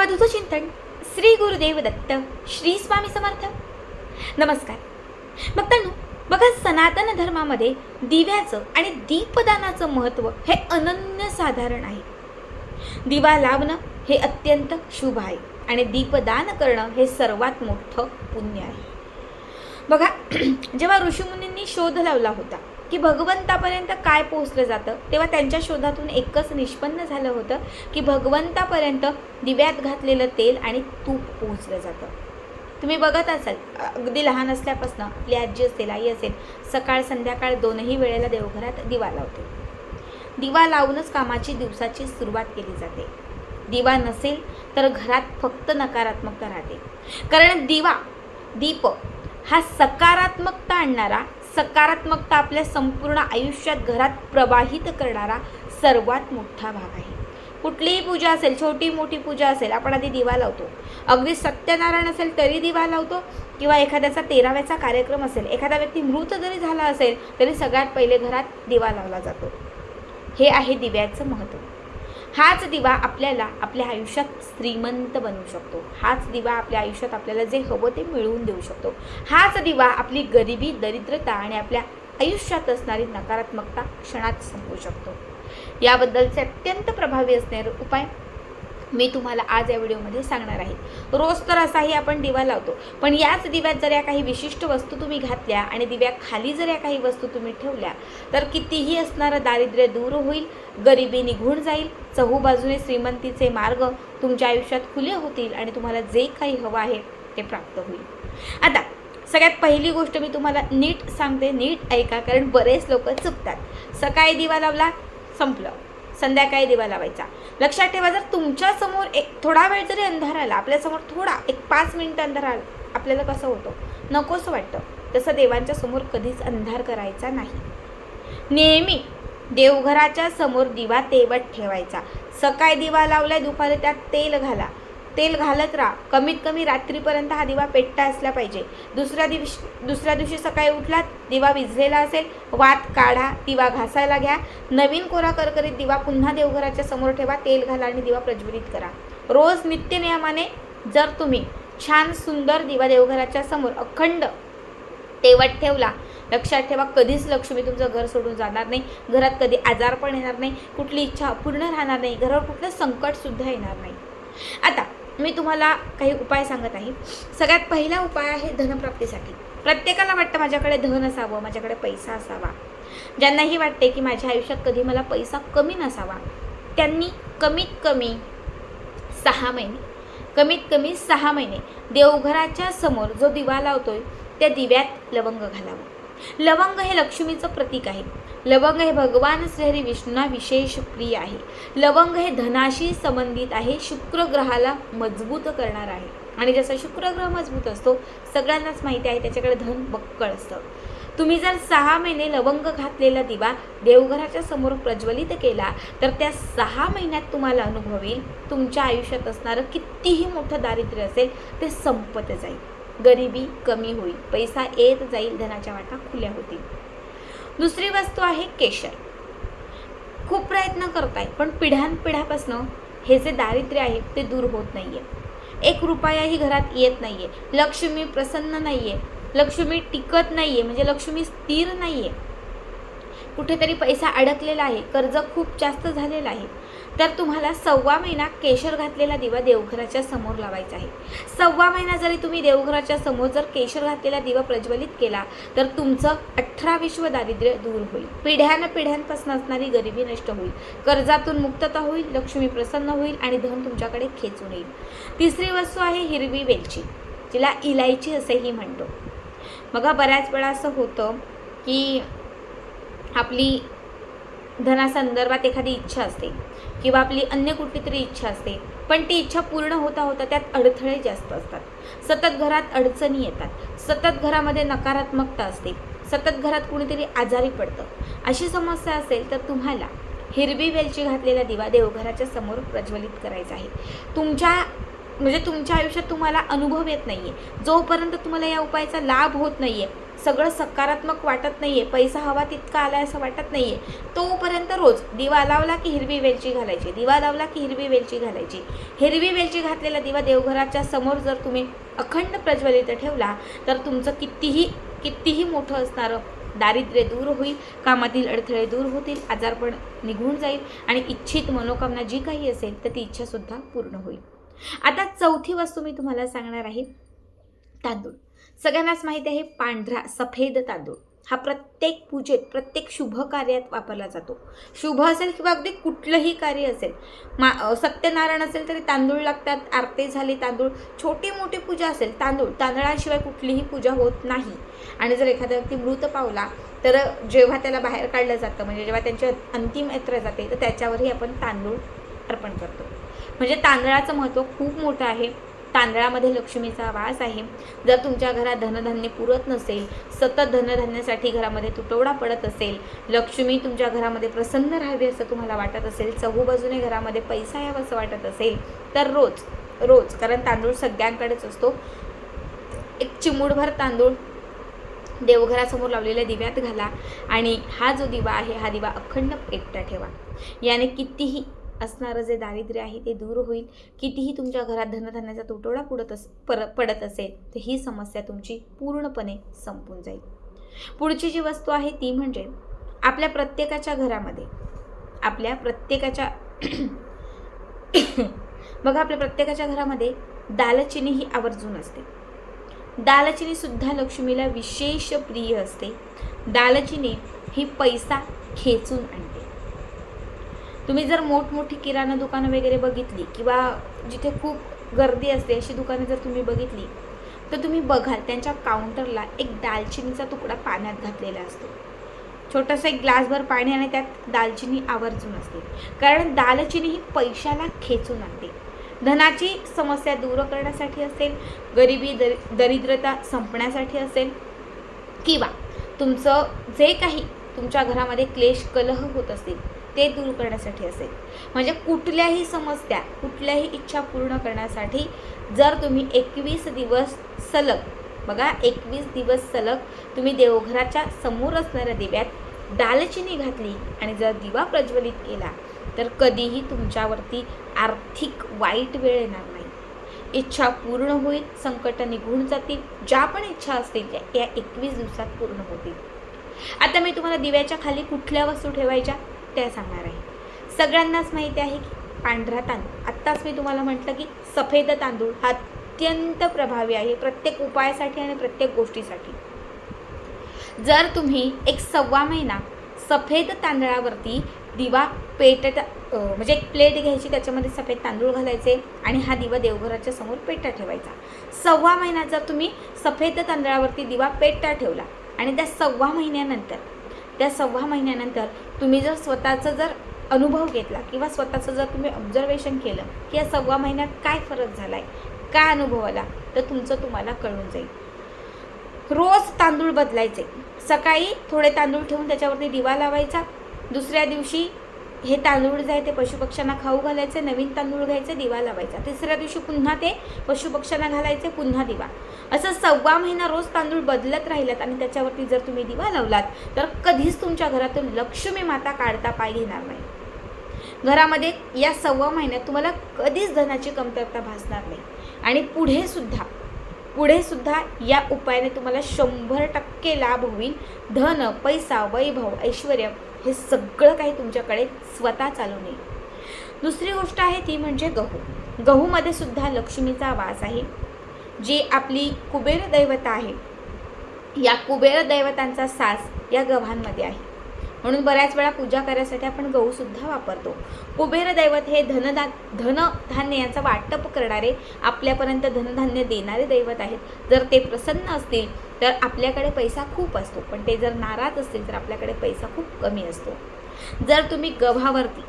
अवधूत चिंतन श्री गुरुदेव दत्त श्री स्वामी समर्थ. नमस्कार. भक्तांनो बघा सनातन धर्मामध्ये दिव्याचं आणि दीपदानाचं महत्त्व हे अनन्यसाधारण आहे. दिवा लावणं हे अत्यंत शुभ आहे आणि दीपदान करणं हे सर्वात मोठं पुण्य आहे. बघा जेव्हा ऋषीमुनींनी शोध लावला होता की भगवंतापर्यंत काय पोहोचलं जातं? तेव्हा त्यांच्या शोधातून एकच निष्पन्न झालं होतं की भगवंतापर्यंत दिव्यात घातलेलं तेल आणि तूप पोहोचलं जातं. तुम्ही बघत असाल अगदी लहान असल्यापासून आपली आजी असेल आई असेल सकाळ संध्याकाळ दोनही वेळेला देवघरात दिवा लावते. दिवा लावूनच कामाची दिवसाची सुरुवात केली जाते. दिवा नसेल तर घरात फक्त नकारात्मकता राहते. कारण दिवा दीप हा सकारात्मकता आणणारा सकारात्मकता आपल्या संपूर्ण आयुष्यात घरात प्रवाहित करणारा सर्वात मोठा भाग आहे. कुठलीही पूजा असेल छोटी मोठी पूजा असेल आपण आधी दिवा लावतो. अगदी सत्यनारायण असेल तरी दिवा लावतो किंवा एखाद्याचा तेराव्याचा कार्यक्रम असेल एखादा व्यक्ती मृत जरी झाला असेल तरी सगळ्यात पहिले घरात दिवा लावला जातो. हे आहे दिव्याचं महत्त्व. हाच दिवा आपल्याला आपल्या आयुष्यात श्रीमंत बनवू शकतो. हाच दिवा आपल्या आयुष्यात आपल्याला जे हवं ते मिळवून देऊ शकतो. हाच दिवा आपली गरिबी दरिद्रता आणि आपल्या आयुष्यात असणारी नकारात्मकता क्षणात संपवू शकतो. याबद्दलचे अत्यंत प्रभावी असणारे उपाय मी तुम्हाला आज या व्हिडिओमध्ये सांगणार आहे. रोज तर असाही आपण दिवा लावतो पण याच दिव्यात जर या काही विशिष्ट वस्तू तुम्ही घातल्या आणि दिव्याखाली जर या काही वस्तू तुम्ही ठेवल्या तर कितीही असणारं दारिद्र्य दूर होईल गरिबी निघून जाईल चहूबाजूने श्रीमंतीचे मार्ग तुमच्या आयुष्यात खुले होतील आणि तुम्हाला जे काही हवं आहे ते प्राप्त होईल. आता सगळ्यात पहिली गोष्ट मी तुम्हाला नीट सांगते नीट ऐका कारण बरेच लोक चुकतात. सकाळी दिवा लावला संपलं. संध्याकाळी दिवा लावायचा. लक्षात ठेवा जर तुमच्यासमोर एक थोडा वेळ जरी अंधार आला आपल्यासमोर थोडा एक पाच मिनिटं अंधार आला आपल्याला कसं होतं? नकोसं वाटतं. तसं देवांच्या समोर कधीच अंधार करायचा नाही. नेहमी देवघराच्या समोर दिवा तेवत ठेवायचा. सकाळी दिवा लावलाय दुपारी त्यात तेल घाला. तेल घालत राहा. कमीत कमी रात्रीपर्यंत हा दिवा पेटता असला पाहिजे. दुसऱ्या दिवशी दुसऱ्या दिवशी सकाळी उठला दिवा विझलेला असेल वात काढा दिवा घासायला घ्या. नवीन कोरा करकरीत दिवा पुन्हा देवघराच्या समोर ठेवा तेल घाला आणि दिवा प्रज्वलित करा. रोज नित्यनियमाने जर तुम्ही छान सुंदर दिवा देवघराच्या समोर अखंड तेवट ठेवला लक्षात ठेवा कधीच लक्ष्मी तुमचं घर सोडून जाणार नाही. घरात कधी आजार पण येणार नाही. कुठली इच्छा पूर्ण राहणार नाही. घरावर कुठलं संकटसुद्धा येणार नाही. आता मी तुम्हाला काही उपाय सांगत आहे. सगळ्यात पहिला उपाय आहे धनप्राप्तीसाठी. प्रत्येकाला वाटतं माझ्याकडे धन असावं माझ्याकडे पैसा असावा. ज्यांनाही वाटते की माझ्या आयुष्यात कधी मला पैसा कमी नसावा त्यांनी कमीत कमी सहा महिने कमीत कमी सहा महिने देवघराच्या समोर जो दिवा लावतोय त्या दिव्यात लवंग घालावं. लवंग हे लक्ष्मीचं प्रतीक आहे. लवंग हे भगवान श्रीहरी विष्णूंना विशेष प्रिय आहे. लवंग हे धनाशी संबंधित आहे शुक्र ग्रहाला मजबूत करणार आहे. आणि जसा शुक्र ग्रह मजबूत असतो सगळ्यांनाच माहिती आहे त्याच्याकडे धन बक्कळ असतं. तुम्ही जर सहा महिने लवंग घातलेला दिवा देवघराच्या समोर प्रज्वलित केला तर त्या सहा महिन्यात तुम्हाला अनुभव येईल तुमच्या आयुष्यात असणारं कितीही मोठं दारिद्र्य असेल ते संपत जाईल. गरिबी कमी होईल. पैसा येत जाईल धनाच्या वाटा खुल्या होतील. दुसरी वस्तू आहे केशर. खूप प्रयत्न करताय पण पिढ्यानपिढ्यापासनं हे जे दारिद्र्य आहे ते दूर होत नाही आहे एक रुपयाही घरात येत नाही आहे लक्ष्मी प्रसन्न नाही आहे लक्ष्मी टिकत नाही आहे म्हणजे लक्ष्मी स्थिर नाही आहे कुठेतरी पैसा अडकलेला आहे कर्ज खूप जास्त झालेलं आहे. तर तुम्हाला सव्वा महिना केशर घातलेला दिवा देवघराच्या समोर लावायचा आहे. सव्वा महिना जरी तुम्ही देवघराच्या समोर जर केशर घातलेला दिवा प्रज्वलित केला तर तुमचं अठरा विश्व दारिद्र्य दूर होईल. पिढ्यान पिढ्यांपासून असणारी गरिबी नष्ट होईल. कर्जातून मुक्तता होईल लक्ष्मी प्रसन्न होईल आणि धन तुमच्याकडे खेचून येईल. तिसरी वस्तू आहे हिरवी वेलची जिला इलायची असेही म्हणतो. बघा बऱ्याच वेळा असं होतं की आपली धनासंदर्भात एखादी इच्छा असते. किंवा आपली अन्य कुठली तरी इच्छा असते पण ती इच्छा पूर्ण होता होता त्यात अडथळे जास्त असतात. सतत घरात अडचणी येतात. सतत घरामध्ये नकारात्मकता असते. सतत घरात कुणीतरी आजारी पडतं. अशी समस्या असेल तर तुम्हाला हिरवी वेलची घातलेला दिवा देवघराच्या समोर प्रज्वलित करायचा आहे. तुमच्या म्हणजे तुमच्या आयुष्यात तुम्हाला अनुभव येत नाही आहे जोपर्यंत तुम्हाला या उपायाचा लाभ होत नाही आहे सगळं सकारात्मक वाटत नाही आहे पैसा हवा तितका आला असं वाटत नाही आहे तोपर्यंत रोज दिवा लावला की हिरवी वेलची घालायची दिवा लावला की हिरवी वेलची घालायची. हिरवी वेलची घातलेला दिवा देवघराच्या समोर जर तुम्ही अखंड प्रज्वलित ठेवला तर तुमचं कितीही कितीही मोठं असणारं दारिद्र्य दूर होईल कामातील अडथळे दूर होतील आजारपण निघून जाईल आणि इच्छित मनोकामना जी काही असेल तर ती इच्छासुद्धा पूर्ण होईल. आता चौथी वस्तू मी तुम्हाला सांगणार आहे. तांदूळ. सगळ्यांनाच माहिती आहे पांढरा सफेद तांदूळ. हा प्रत्येक पूजेत प्रत्येक शुभ कार्यात वापरला जातो. शुभ असेल किंवा अगदी कुठलंही कार्य असेल मा सत्यनारायण असेल तरी तांदूळ लागतात आरती झाली तांदूळ छोटी मोठी पूजा असेल तांदूळ तांदळाशिवाय कुठलीही पूजा होत नाही. आणि जर एखादा व्यक्ती मृत पावला तर जेव्हा त्याला बाहेर काढलं जातं म्हणजे जेव्हा त्यांची अंतिम यात्रा जाते तर त्याच्यावरही आपण तांदूळ अर्पण करतो. म्हणजे तांदळाचं महत्त्व खूप मोठं आहे. तांदळामध्ये लक्ष्मीचा वास आहे. जर तुमच्या घरात धनधान्य पुरत नसेल सतत धनधान्यासाठी घरामध्ये तुटवडा पडत असेल लक्ष्मी तुमच्या घरामध्ये प्रसन्न राहावी असं तुम्हाला वाटत असेल चहूबाजूने घरामध्ये पैसा यावा असं वाटत असेल तर रोज रोज कारण तांदूळ सगळ्यांकडेच असतो. एक चिमूडभर तांदूळ देवघरासमोर लावलेल्या दिव्यात घाला आणि हा जो दिवा आहे हा दिवा अखंड एकटा ठेवा. याने कितीही असणारं जे दारिद्र्य आहे ते दूर होईल. कितीही तुमच्या घरात धनधान्याचा तुटवडा पुढत अस पर पडत असेल तर ही समस्या तुमची पूर्णपणे संपून जाईल. पुढची जी वस्तू आहे ती म्हणजे आपल्या प्रत्येकाच्या घरामध्ये आपल्या प्रत्येकाच्या बघा आपल्या प्रत्येकाच्या घरामध्ये दालचिनी ही आवर्जून असते. दालचिनीसुद्धा लक्ष्मीला विशेष प्रिय असते. दालचिनी ही पैसा खेचून आणते. तुम्ही जर मोठमोठी किराणा दुकानं वगैरे बघितली किंवा जिथे खूप गर्दी असते अशी दुकानं जर तुम्ही बघितली तर तुम्ही बघाल त्यांच्या काउंटरला एक दालचिनीचा तुकडा पाण्यात घातलेला असतो. छोटंसं एक ग्लासभर पाणी आणि त्यात दालचिनी आवर्जून असते. कारण दालचिनी ही पैशाला खेचून आणते. धनाची समस्या दूर करण्यासाठी असेल गरिबी दर दरिद्रता संपण्यासाठी असेल किंवा तुमचं जे काही तुमच्या घरामध्ये क्लेश कलह होत असतील ते दूर करण्यासाठी असेल. म्हणजे कुठल्याही समस्या कुठल्याही इच्छा पूर्ण करण्यासाठी जर तुम्ही एकवीस दिवस सलग बघा एकवीस दिवस सलग तुम्ही देवघराच्या समोर असणाऱ्या दिव्यात दालचिनी घातली आणि जर दिवा प्रज्वलित केला तर कधीही तुमच्यावरती आर्थिक वाईट वेळ येणार नाही. इच्छा पूर्ण होईल संकट निघून जातील ज्या पण इच्छा असतील त्या या एकवीस दिवसात पूर्ण होतील. आता मी तुम्हाला दिव्याच्या खाली कुठल्या वस्तू ठेवायच्या? त्या सांगणार आहे. सगळ्यांनाच माहिती आहे की पांढरा तांदूळ. आत्ताच मी तुम्हाला म्हटलं की सफेद तांदूळ हा अत्यंत प्रभावी आहे प्रत्येक उपायासाठी आणि प्रत्येक गोष्टीसाठी. जर तुम्ही एक सव्वा महिना सफेद तांदळावरती दिवा पेटत म्हणजे एक प्लेट घ्यायची त्याच्यामध्ये सफेद तांदूळ घालायचे आणि हा दिवा देवघराच्या समोर पेटा ठेवायचा. सव्वा महिना जर तुम्ही सफेद तांदळावरती दिवा पेटा ठेवला आणि त्या सव्वा महिन्यानंतर त्या सव्वा महिन्यानंतर तुम्ही जर स्वतःचं जर अनुभव घेतला किंवा स्वतःचं जर तुम्ही ऑब्झर्वेशन केलं की या सव्वा महिन्यात काय फरक झाला आहे काय अनुभव आला तर तुमचं तुम्हाला कळून जाईल. रोज तांदूळ बदलायचे. सकाळी थोडे तांदूळ ठेवून त्याच्यावरती दिवा लावायचा. दुसऱ्या दिवशी हे तांदूळ जे आहे ते पशुपक्ष्यांना खाऊ घालायचे नवीन तांदूळ घ्यायचे दिवा लावायचा. तिसऱ्या दिवशी पुन्हा ते पशुपक्ष्यांना घालायचे पुन्हा दिवा. असं सव्वा महिना रोज तांदूळ बदलत राहिलात आणि त्याच्यावरती जर तुम्ही दिवा लावलात तर कधीच तुमच्या घरातून लक्ष्मी माता काढता पाय घेणार नाही. घरामध्ये या सव्वा महिन्यात तुम्हाला कधीच धनाची कमतरता भासणार नाही. आणि पुढे सुद्धा पुढे सुद्धा या उपायाने तुम्हाला शंभर टक्के लाभ होईल. धन पैसा वैभव ऐश्वर हे सगळं काही तुमच्याकडे स्वतः चालू नये दुसरी गोष्ट आहे ती म्हणजे गहू. गहूमध्ये सुद्धा लक्ष्मीचा वास आहे. जी आपली कुबेर दैवता आहे. या कुबेर दैवतांचा सास या गव्हांमध्ये आहे. म्हणून बऱ्याच वेळा पूजा करायसाठी आपण गहूसुद्धा वापरतो. कुबेर दैवत हे धनदा धनधान्य याचं वाटप करणारे आपल्यापर्यंत धनधान्य देणारे दैवत आहेत. जर ते प्रसन्न असतील तर आपल्याकडे पैसा खूप असतो. पण ते जर नाराज असतील तर आपल्याकडे पैसा खूप कमी असतो. जर तुम्ही गव्हावरती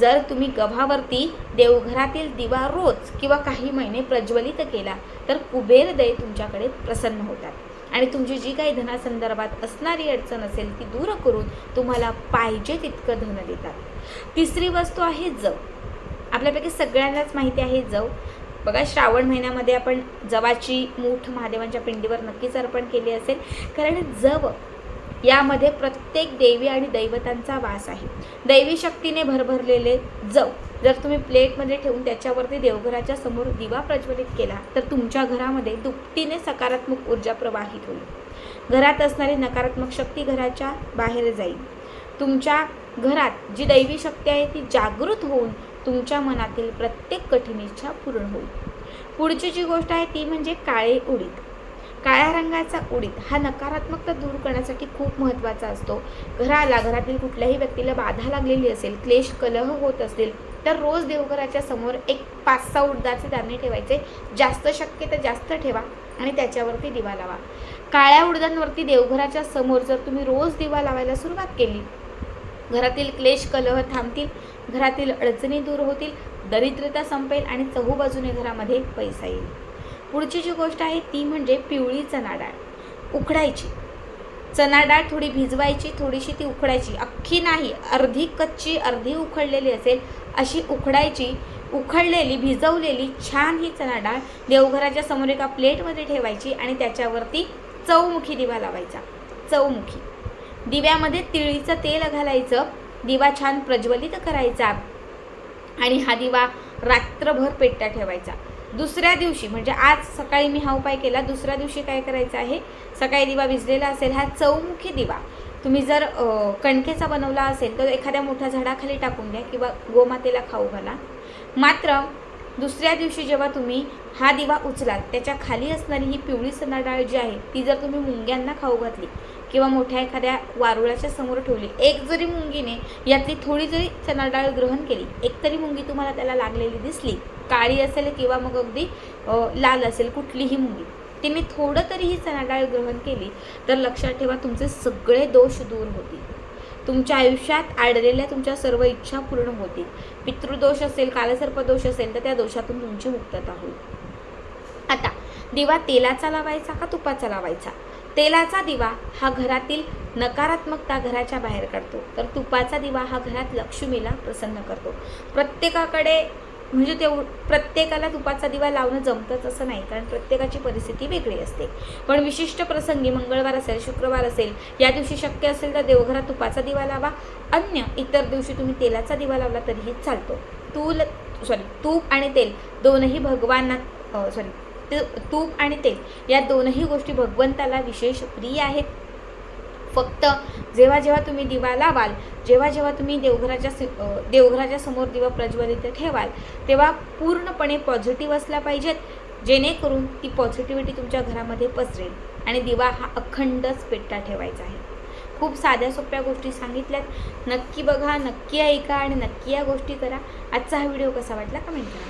जर तुम्ही गव्हावरती देवघरातील दिवा रोज किंवा काही महिने प्रज्वलित केला तर कुबेर दै तुमच्याकडे प्रसन्न होतात. आणि तुमची जी काही धनासंदर्भात असणारी अडचण असेल ती दूर करून तुम्हाला पाहिजे तितकं धन देतात. तिसरी वस्तू आहे जव. आपल्यापैकी सगळ्यांनाच माहिती आहे जव. बघा श्रावण महिन्यामध्ये आपण जवाची मूठ महादेवांच्या पिंडीवर नक्कीच अर्पण केली असेल. कारण जव यामध्ये प्रत्येक देवी आणि दैवतांचा वास आहे. दैवी शक्तीने भरभरलेले जव. जर तुम्ही प्लेटमध्ये ठेवून त्याच्यावरती देवघराच्या समोर दिवा प्रज्वलित केला तर तुमच्या घरामध्ये दुपटीने सकारात्मक ऊर्जा प्रवाहित होईल. घरात असणारी नकारात्मक शक्ती घराच्या बाहेर जाईल. तुमच्या घरात जी दैवी शक्ती आहे ती जागृत होऊन तुमच्या मनातील प्रत्येक कठीण इच्छा पूर्ण होईल. पुढची जी गोष्ट आहे ती म्हणजे काळे उडीद. काळ्या रंगाचा उडीद हा नकारात्मकता दूर करण्यासाठी खूप महत्त्वाचा असतो. घराला घरातील कुठल्याही व्यक्तीला बाधा लागलेली असेल क्लेश कलह होत असतील तर रोज देवघराच्या समोर एक पाच सहा उडदाचे दाणे ठेवायचे. जास्त शक्य तर जास्त ठेवा आणि त्याच्यावरती दिवा लावा. काळ्या उडदांवरती देवघराच्या समोर जर तुम्ही रोज दिवा लावायला सुरुवात केली घरातील क्लेश कलह थांबतील घरातील अडचणी दूर होतील दरिद्रता संपेल आणि चहूबाजूने घरामध्ये पैसा येईल. पुढची जी गोष्ट आहे ती म्हणजे पिवळी चणा डाळ उकडायची. चणा डाळ थोडी भिजवायची थोडीशी ती उकडायची. अख्खी नाही अर्धी कच्ची अर्धी उखडलेली असेल अशी उकडायची उखडलेली भिजवलेली छान ही चणा डाळ देवघराच्या समोर एका प्लेटमध्ये ठेवायची आणि त्याच्यावरती चौमुखी दिवा लावायचा. चौमुखी दिव्यामध्ये तिळीचं तेल घालायचं दिवा छान प्रज्वलित करायचा आणि हा दिवा रात्रभर पेटता ठेवायचा. दुसऱ्या दिवशी म्हणजे आज सकाळी मी हा उपाय केला दुसऱ्या दिवशी काय करायचं आहे? सकाळी दिवा विजलेला असेल हा चौमुखी दिवा. तुम्ही जर कणकेचा बनवला असेल तर एखाद्या मोठ्या झाडाखाली टाकून द्या किंवा गोमातेला खाऊ घाला. मात्र दुसऱ्या दिवशी जेव्हा तुम्ही हा दिवा उचलात त्याच्याखाली असणारी ही पिवळी चणा डाळ जी आहे ती जर तुम्ही मुंग्यांना खाऊ घातली किंवा मोठ्या एखाद्या वारुळाच्या समोर ठेवली एक जरी मुंगीने यातली थोडी जरी चणा डाळ ग्रहण केली एक तरी मुंगी तुम्हाला त्याला लागलेली दिसली काळी असेल किंवा मग अगदी लाल असेल कुठलीही मुंगी. तिने थोडं तरी ही चणाडाळ ग्रहण केली तर लक्षात ठेवा तुमचे सगळे दोष दूर होतील. तुमच्या आयुष्यात आडलेल्या तुमच्या सर्व इच्छा पूर्ण होतील. पितृदोष असेल कालसर्प दोष असेल तर त्या दोषातून तुमची मुक्तता होईल. आता दिवा तेलाचा लावायचा का तुपाचा लावायचा? तेलाचा दिवा हा घरातील नकारात्मकता घराच्या बाहेर काढतो. तर तुपाचा दिवा हा घरात लक्ष्मीला प्रसन्न करतो. प्रत्येकाकडे म्हणजे तेव प्रत्येकाला तुपाचा दिवा लावणं जमतंच असं नाही कारण प्रत्येकाची परिस्थिती वेगळी असते. पण विशिष्ट प्रसंगी मंगळवार असेल शुक्रवार असेल या दिवशी शक्य असेल तर देवघरात तुपाचा दिवा लावा. अन्य इतर दिवशी तुम्ही तेलाचा दिवा लावला तरीही चालतो. तूल सॉरी तूप आणि तेल दोनही भगवानात सॉरी तूप आणि तेल या दोनही गोष्टी भगवंताला विशेष प्रिय आहेत. फक्त जेव्हा जेव्हा तुम्ही दिवा लावाल जेव्हा जेव्हा तुम्ही देवघराच्या देवघराच्या समोर दिवा प्रज्वलित ठेवाल तेव्हा पूर्णपणे पॉझिटिव्ह असला पाहिजेत जेणेकरून ती पॉझिटिव्हिटी तुमच्या घरामध्ये पसरेल आणि दिवा हा अखंडच पेटता ठेवायचा आहे. खूप साध्या सोप्या गोष्टी सांगितल्यात. नक्की बघा नक्की ऐका आणि नक्की या गोष्टी करा. आजचा हा व्हिडिओ कसा वाटला कमेंट करा.